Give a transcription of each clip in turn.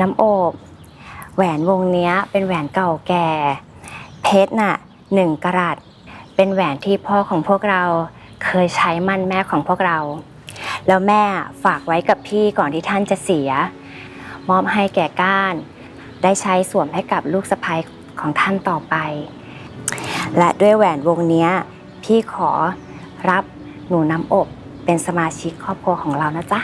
น้ำอบแหวนวงนี้เป็นแหวนเก่าแก่ เพชรน่ะหนึ่งกะรัตเป็นแหวนที่พ่อของพวกเราเคยใช้มั่นแม่ของพวกเรา แล้วแม่ฝากไว้กับพี่ก่อนที่ท่านจะเสีย มอบให้แก่ก้าน ได้ใช้สวมให้กับลูกสะใภ้ของท่านต่อไป และด้วยแหวนวงนี้พี่ขอรับหนูน้ำอบเป็นสมาชิกครอบครัวของเรานะจ๊ะ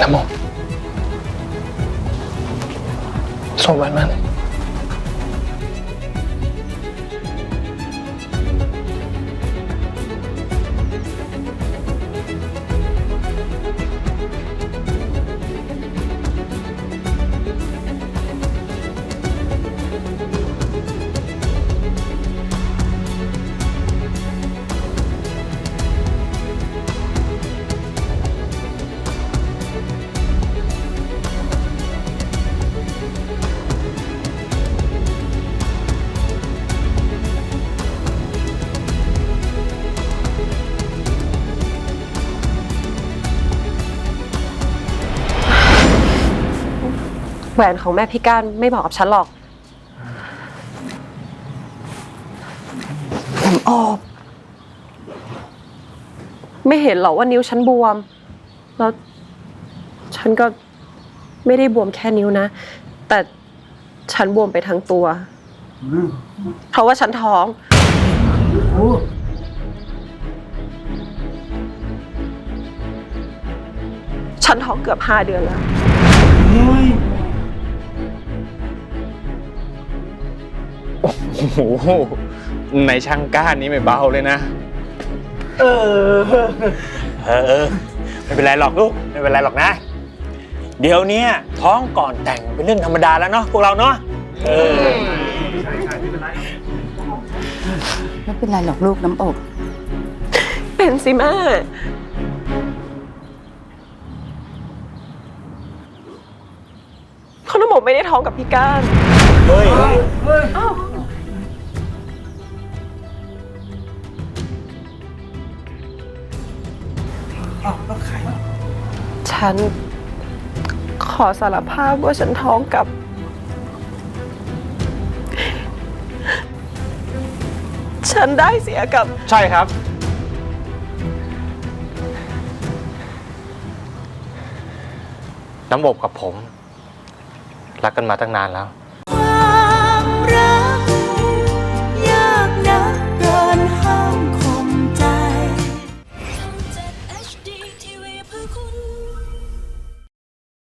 น้ำมส่งแหวนมัน หวนของแม่พี่ก้านไม่บอกกับฉันหรอกน้ำอบไม่เห็นหรอกว่านิ้วฉันบวม แล้วฉันก็ไม่ได้บวมแค่นิ้วนะ แต่ฉันบวมไปทั้งตัว เพราะว่าฉันท้อง ฉันท้องเกือบห้าเดือนแล้ว โอ้โหในช่างกล้านี้ไม่เบาเลยนะ เออ เออ ไม่เป็นไรหรอกลูก ไม่เป็นไรหรอกนะ เดี๋ยวเนี้ยท้องก่อนแต่งเป็นเรื่องธรรมดาแล้วเนาะพวกเราเนาะ เออ ไม่เป็นไรหรอกลูกน้ำอบ เป็นสิแม่เขาน้ำหมกไม่ได้ท้องกับพี่ก้าน เฮ้ย ฉันขอสารภาพว่าฉันท้องกับ ฉันได้เสียกับ ใช่ครับ น้ำอบกับผม รักกันมาตั้งนานแล้ว